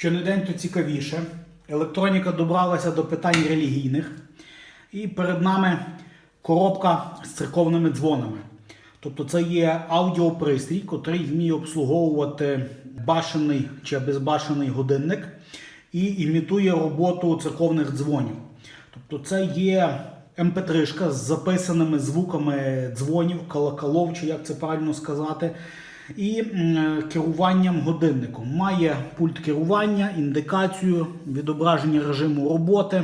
Щонедень то цікавіше. Електроніка добралася до питань релігійних. І перед нами коробка з церковними дзвонами. Тобто це є аудіопристрій, котрий вміє обслуговувати башений чи безбашений годинник і імітує роботу церковних дзвонів. Тобто це є МП3 з записаними звуками дзвонів, колоколов, чи як це правильно сказати, і керуванням годинником. Має пульт керування, індикацію, відображення режиму роботи,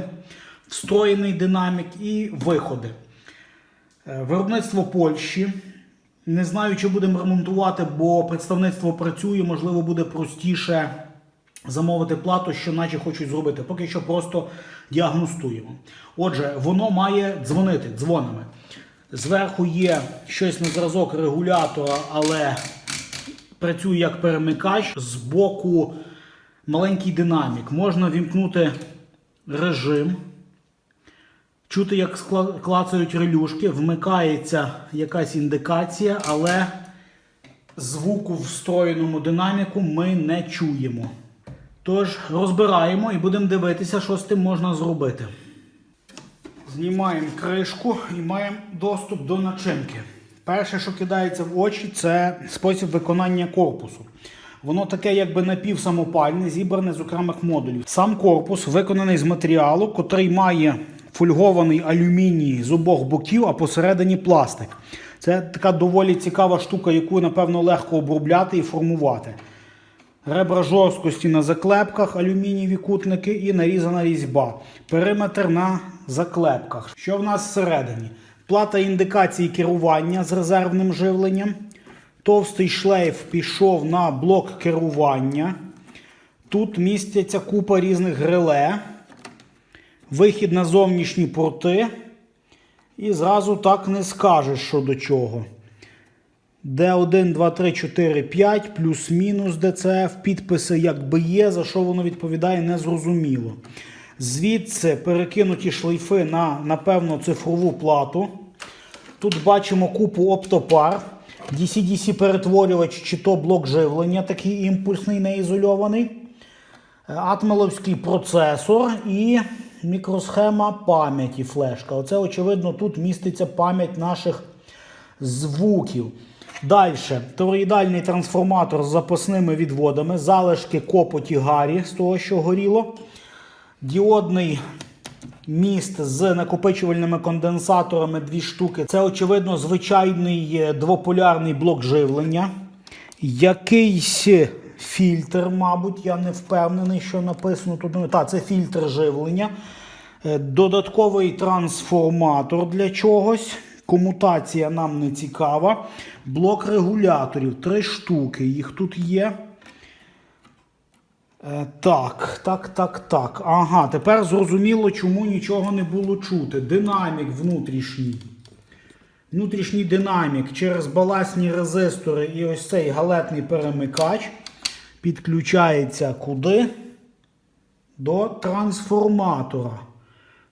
встроєний динамік і виходи. Е, Виробництво Польщі. Не знаю, чи будемо ремонтувати, бо представництво працює, можливо, буде простіше замовити плату, що наче хочуть зробити. Поки що просто діагностуємо. Отже, воно має дзвонити дзвонами. Зверху є щось на зразок регулятора, але працює як перемикач. Збоку маленький динамік. Можна вімкнути режим. Чути, як клацають релюшки, вмикається якась індикація, але звуку в встроєному динаміку ми не чуємо. Тож розбираємо і будемо дивитися, що з тим можна зробити. Знімаємо кришку і маємо доступ до начинки. Перше, що кидається в очі, це спосіб виконання корпусу. Воно таке, якби напівсамопальне, зібране з окремих модулів. Сам корпус виконаний з матеріалу, котрий має фольгований алюміній з обох боків, а посередині пластик. Це така доволі цікава штука, яку, напевно, легко обробляти і формувати. Ребра жорсткості на заклепках, алюмінієві кутники і нарізана різьба. Периметр на заклепках. Що в нас всередині? Плата індикації керування з резервним живленням. Товстий шлейф пішов на блок керування. Тут містяться купа різних реле, вихід на зовнішні порти. І зразу так не скажеш, що до чого. Д1, 2, 3, 4, 5, плюс-мінус ДЦФ, підписи якби є, за що воно відповідає, незрозуміло. Звідси перекинуті шлейфи на, напевно, цифрову плату. Тут бачимо купу оптопар, DC-DC перетворювач чи то блок живлення, такий імпульсний, неізольований. Атмеловський процесор і мікросхема пам'яті флешка. Оце, очевидно, тут міститься пам'ять наших звуків. Далі тороїдальний трансформатор з запасними відводами, залишки копоті Гарі з того, що горіло. Діодний міст з накопичувальними конденсаторами дві штуки. Це, очевидно, звичайний е, двополярний блок живлення. Якийсь фільтр, мабуть, я не впевнений, що написано тут. Так, це фільтр живлення. Е, Додатковий трансформатор для чогось. Комутація нам не цікава. Блок регуляторів. Три штуки. Їх тут є. Е, Так, так, так, так. Ага, тепер зрозуміло, чому нічого не було чути. Динамік внутрішній. Внутрішній динамік через баласні резистори і ось цей галетний перемикач підключається куди? До трансформатора.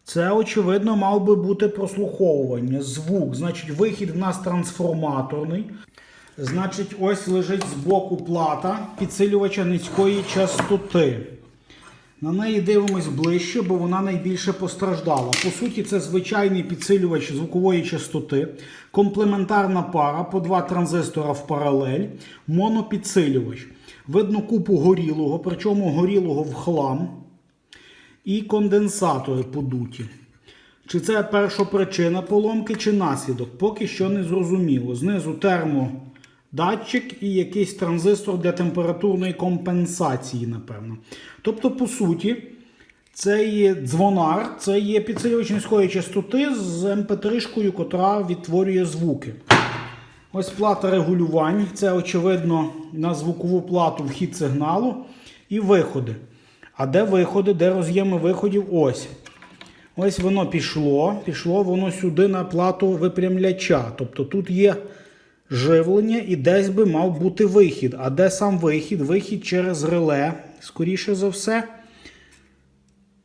Це, очевидно, мав би бути прослуховування. Звук. Значить, вихід в нас трансформаторний. Значить, ось лежить збоку плата підсилювача низької частоти. На неї дивимось ближче, бо вона найбільше постраждала. По суті, це звичайний підсилювач звукової частоти, комплементарна пара по два транзистора в паралель, монопідсилювач. Видно купу горілого, причому горілого в хлам. І конденсатори подуті. Чи це першопричина поломки, чи наслідок? Поки що не зрозуміло. Знизу термодатчик і якийсь транзистор для температурної компенсації, напевно. Тобто, по суті, це є дзвонар, це є підсилювач низької частоти з МП3, котра відтворює звуки. Ось плата регулювань. Це, очевидно, на звукову плату вхід сигналу і виходи. А де виходи, де роз'єми виходів? Ось. Ось воно пішло. Пішло воно сюди на плату випрямляча. Тобто тут є живлення і десь би мав бути вихід. А де сам вихід? Вихід через реле, скоріше за все.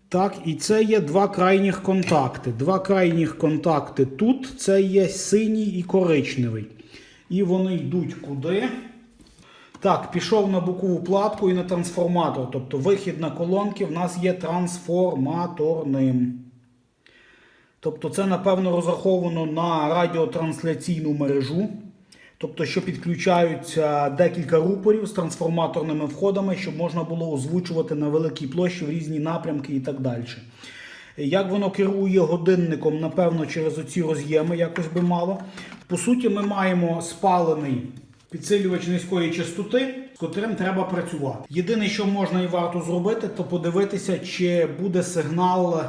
Так, і це є два крайніх контакти. Два крайніх контакти тут. Це є синій і коричневий. І вони йдуть куди? Так, пішов на бокову платку і на трансформатор. Тобто вихід на колонки в нас є трансформаторним. Тобто це, напевно, розраховано на радіотрансляційну мережу. Тобто, що підключаються декілька рупорів з трансформаторними входами, щоб можна було озвучувати на великій площі в різні напрямки і так далі. Як воно керує годинником, напевно, через оці роз'єми якось би мало. По суті, ми маємо спалений підсилювач низької частоти, з котрим треба працювати. Єдине, що можна і варто зробити, то подивитися, чи буде сигнал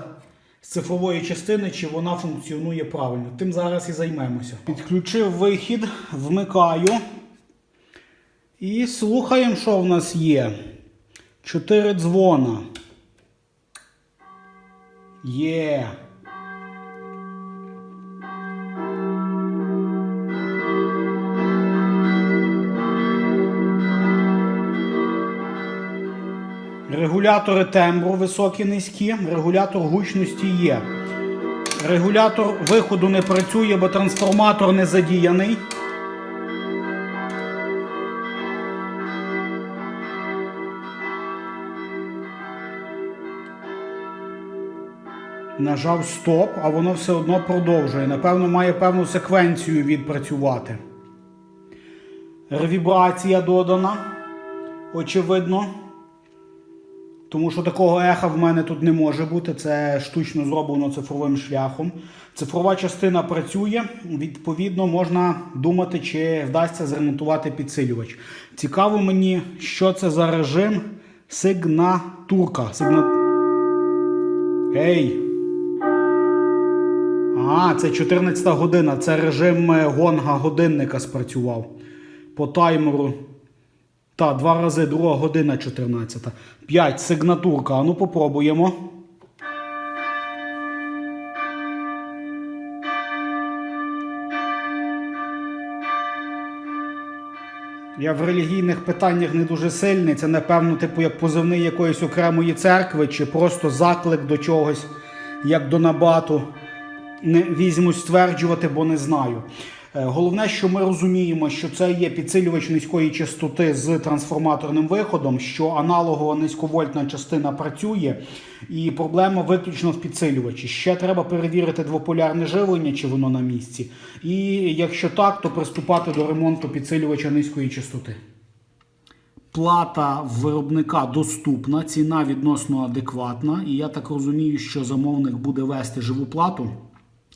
з цифрової частини, чи вона функціонує правильно. Тим зараз і займемося. Підключив вихід, вмикаю. І слухаємо, що в нас є. Чотири дзвона. Є. Регулятори тембру високі, низькі, регулятор гучності є. Регулятор виходу не працює, бо трансформатор не задіяний. Нажав стоп, а воно все одно продовжує. Напевно, має певну секвенцію відпрацювати. Ревібрація додана. Очевидно. Тому що такого еха в мене тут не може бути. Це штучно зроблено цифровим шляхом. Цифрова частина працює, відповідно, можна думати, чи вдасться зремонтувати підсилювач. Цікаво мені, що це за режим сигнатурка. Сигна... Ей! А, це 14 година. Це режим е, гонга годинника спрацював. По таймеру. Та, два рази, друга година 14. 5. Сигнатурка. А ну попробуємо. Я в релігійних питаннях не дуже сильний. Це, напевно, типу, як позивний якоїсь окремої церкви, чи просто заклик до чогось, як до набату. Не візьмусь стверджувати, бо не знаю. Е, Головне, що ми розуміємо, що це є підсилювач низької частоти з трансформаторним виходом, що аналогова низьковольтна частина працює, і проблема виключно в підсилювачі. Ще треба перевірити двополярне живлення, чи воно на місці. І якщо так, то приступати до ремонту підсилювача низької частоти. Плата виробника доступна, ціна відносно адекватна. І я так розумію, що замовник буде вести живу плату.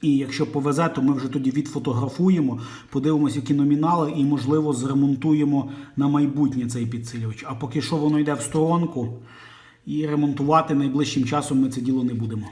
І якщо повезе, то ми вже тоді відфотографуємо, подивимося, які номінали, і, можливо, зремонтуємо на майбутнє цей підсилювач. А поки що воно йде в сторонку, і ремонтувати найближчим часом ми це діло не будемо.